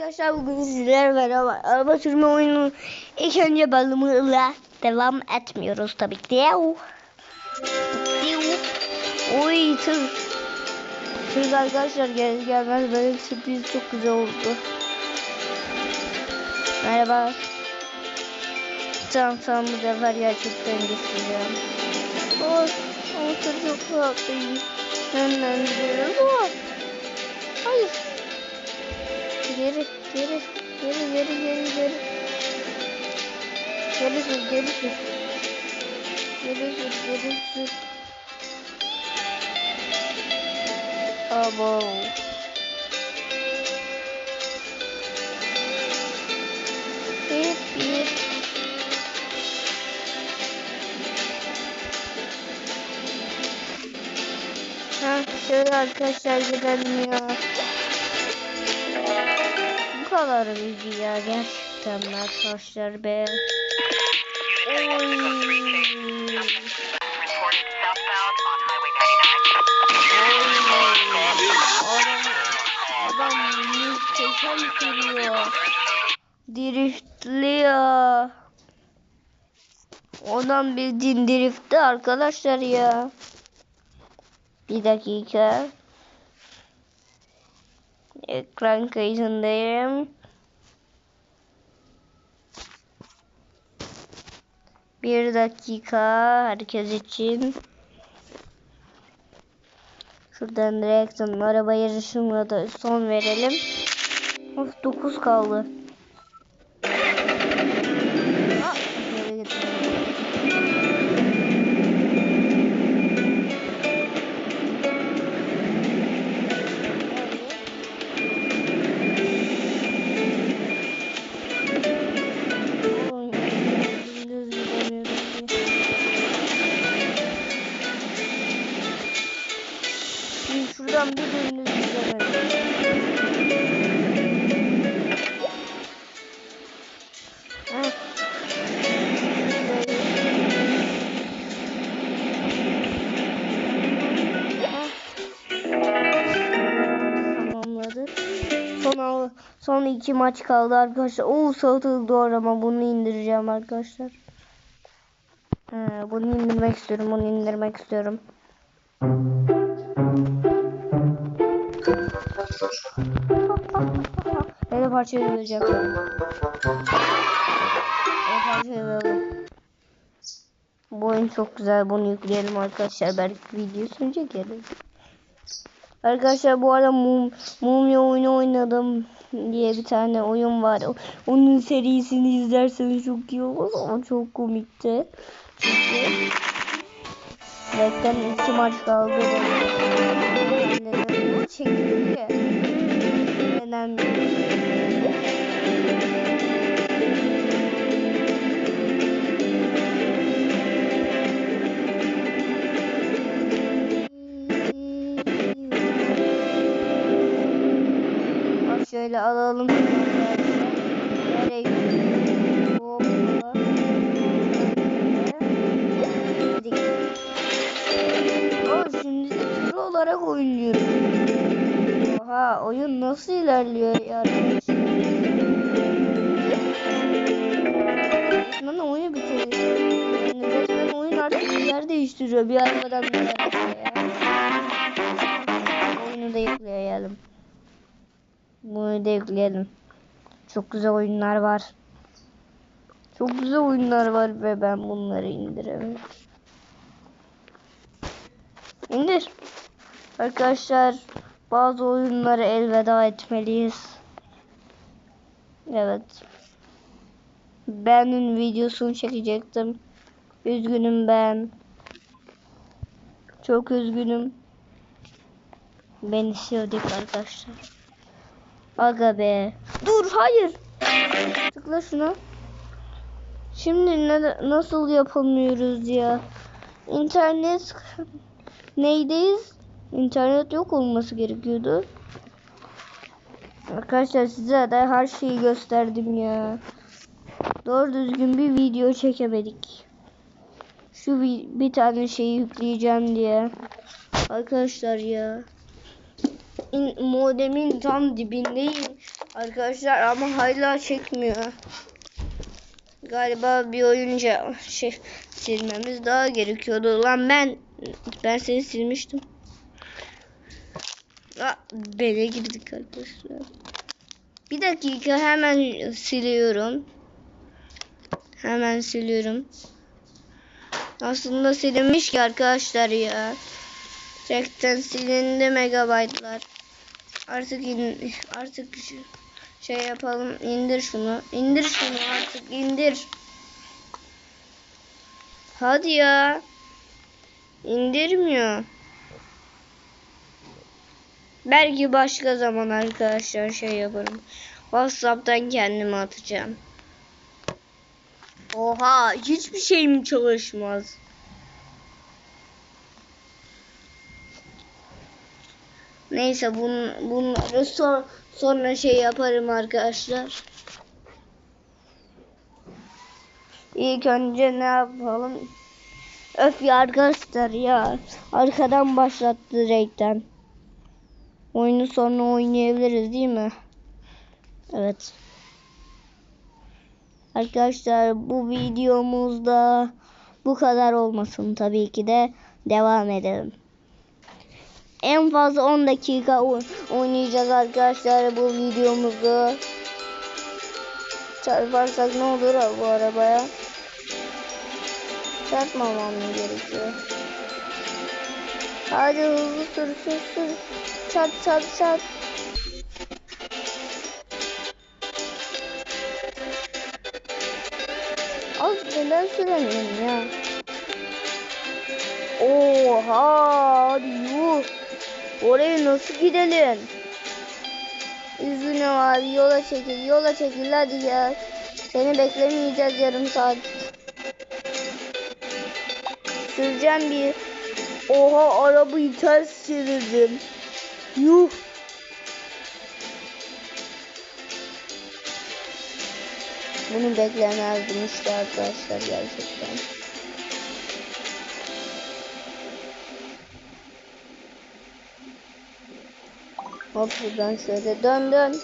Arkadaşlar bugün sizlerle beraber araba sürme oyunu ilk önce balımıyla devam etmiyoruz tabii ki. Diyav. Oy tır. Tır arkadaşlar gel gelmez böyle sürpriz çok güzel oldu. Merhaba. Tamam tamam bu sefer gerçekten geçeceğim. Oh, ama tır çok rahatlıyım. Hemen gidelim. Oh. Hayır. Geri, geri, geri, geri, geri, geri. Geri sür, geri sür. Geri sür, geri sür. Abo. Bip, bip. Ha, şöyle arkadaşlar gidelim ya. Kadar bilgi ya gerçekten arkadaşlar be. Oy. reported southbound on Highway 99. Adam, adam muhteşem sürüyor. Driftliyor. Adam bildiğin driftti arkadaşlar ya. Bir dakika. Ekran kayıtındayım. Bir dakika herkes için. Şuradan direkt araba yarışına da son verelim. Of 9 kaldı. Son iki maç kaldı arkadaşlar. Oo salatalık doğru ama bunu indireceğim arkadaşlar. He, bunu indirmek istiyorum. Bunu indirmek istiyorum. Hele parçayı bulacağım. Hele parçayı bulalım. Bu oyun çok güzel. Bunu yükleyelim arkadaşlar. Belki videosunu çekerim. Arkadaşlar bu arada mum, mumya oyunu oynadım diye bir tane oyun var. O- Onun serisini izlerseniz çok iyi olur ama çok komikti. Çünkü Zaten iki maç kaldı. Çekildi? Neden şöyle alalım. Nereye şimdi de tur olarak oynuyorum. Oha oyun nasıl ilerliyor ya? Resmen oyunu bitirdi. Yani resmen oyun artık yer değiştiriyor. Bir arabadan bir arabaya. Oyunu da yükleyelim. Bunu da yükleyelim. Çok güzel oyunlar var. Çok güzel oyunlar var ve ben bunları indiremem. İndir. Arkadaşlar bazı oyunlara elveda etmeliyiz. Evet. Benim videosunu çekecektim. Üzgünüm ben. Çok üzgünüm. Ben istiyorduk arkadaşlar. Aga be. Dur hayır. Tıkla şuna. Şimdi ne, nasıl yapamıyoruz ya? İnternet neydeyiz? İnternet yok olması gerekiyordu. Arkadaşlar size de her şeyi gösterdim ya. Doğru düzgün bir video çekemedik. Şu bir, bir tane şeyi yükleyeceğim diye. Arkadaşlar ya. İn- modemin tam dibindeyim arkadaşlar ama hala çekmiyor. Galiba bir oyunca şey silmemiz daha gerekiyordu. Lan ben ben seni silmiştim. Aa, bele girdik arkadaşlar. Bir dakika hemen siliyorum. Hemen siliyorum. Aslında silinmiş ki arkadaşlar ya. Gerçekten silindi megabaytlar. Artık in, artık şey yapalım. indir şunu. İndir şunu artık indir. Hadi ya. İndirmiyor. Belki başka zaman arkadaşlar şey yaparım. WhatsApp'tan kendime atacağım. Oha hiçbir şeyim çalışmaz. Neyse bun, bunları son, sonra şey yaparım arkadaşlar. İlk önce ne yapalım? Öf ya arkadaşlar ya. Arkadan başlattı direkten. Oyunu sonra oynayabiliriz değil mi? Evet. Arkadaşlar bu videomuzda bu kadar olmasın tabii ki de devam edelim. En fazla 10 dakika oy- oynayacağız arkadaşlar bu videomuzu. Çarparsak ne olur bu arabaya? Çarpmamam gerekiyor? Hadi hızlı sür sür sür. Çat çat çat. Az neden süremiyorum ya? Oha hadi yuh. Oraya nasıl gidelim? Üzgünüm abi yola çekil yola çekil hadi ya. Seni beklemeyeceğiz yarım saat. Süreceğim bir. Oha arabayı ters çevirdim. Yuh. Bunu beklemezdim işte arkadaşlar gerçekten. Hop buradan şöyle dön dön.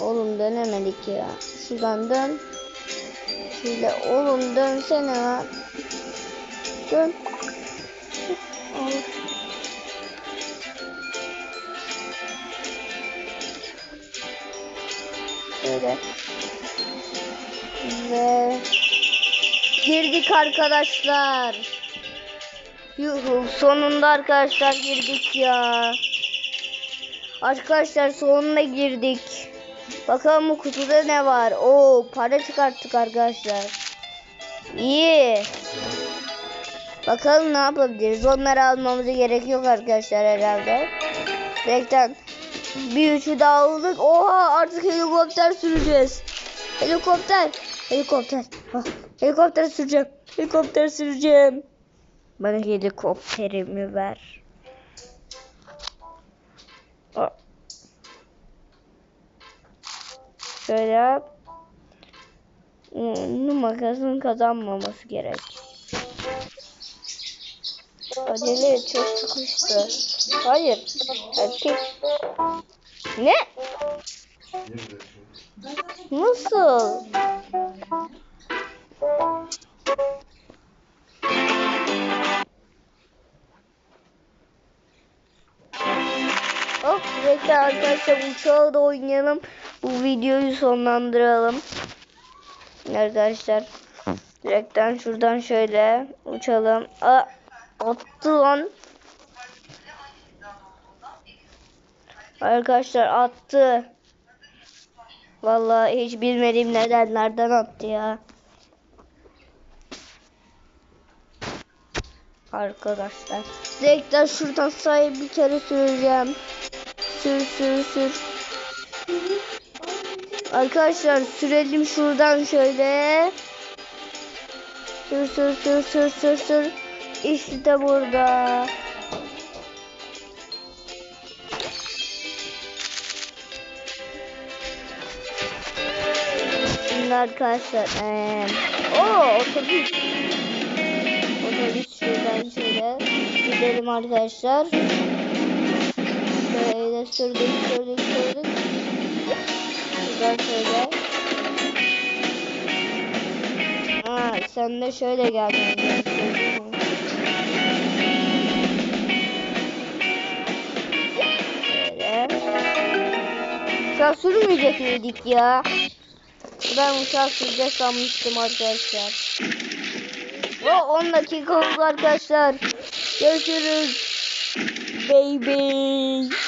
Oğlum dönemedik ya. Şuradan dön. Şöyle oğlum dönsene lan. Dön. Al. Şöyle. Ve girdik arkadaşlar. Yuhu sonunda arkadaşlar girdik ya. Arkadaşlar sonuna girdik. Bakalım bu kutuda ne var? Oo para çıkarttık arkadaşlar. İyi. Bakalım ne yapabiliriz. Onları almamıza gerek yok arkadaşlar herhalde. Direkten bir üçü daha aldık. Oha artık helikopter süreceğiz. Helikopter. Helikopter. Ah, helikopter süreceğim. Helikopter süreceğim. Bana helikopterimi ver. Şöyle yap. Hmm, makasın kazanmaması gerek. Acele çok sıkıştı. Hayır. Erkek. Ne? Nasıl? Hop bekle arkadaşlar uçağı da oynayalım. Bu videoyu sonlandıralım. Arkadaşlar direkten şuradan şöyle uçalım. Aa, attı lan. Arkadaşlar attı. Vallahi hiç bilmediğim nedenlerden attı ya. Arkadaşlar. Direkten şuradan sahip bir kere süreceğim. Sür sür sür. Arkadaşlar sürelim şuradan şöyle. Sür sür sür sür sür sür. İşte burada. Şimdi arkadaşlar eee o otobüs otobüs şuradan şöyle gidelim arkadaşlar Şöyle sürdük sürdük sürdük. Aa, sen de şöyle geldin. Uçağı sürmeyecek miydik ya? Ben uçağı süreceğiz sanmıştım arkadaşlar. O 10 dakika oldu arkadaşlar. Görüşürüz. Baby.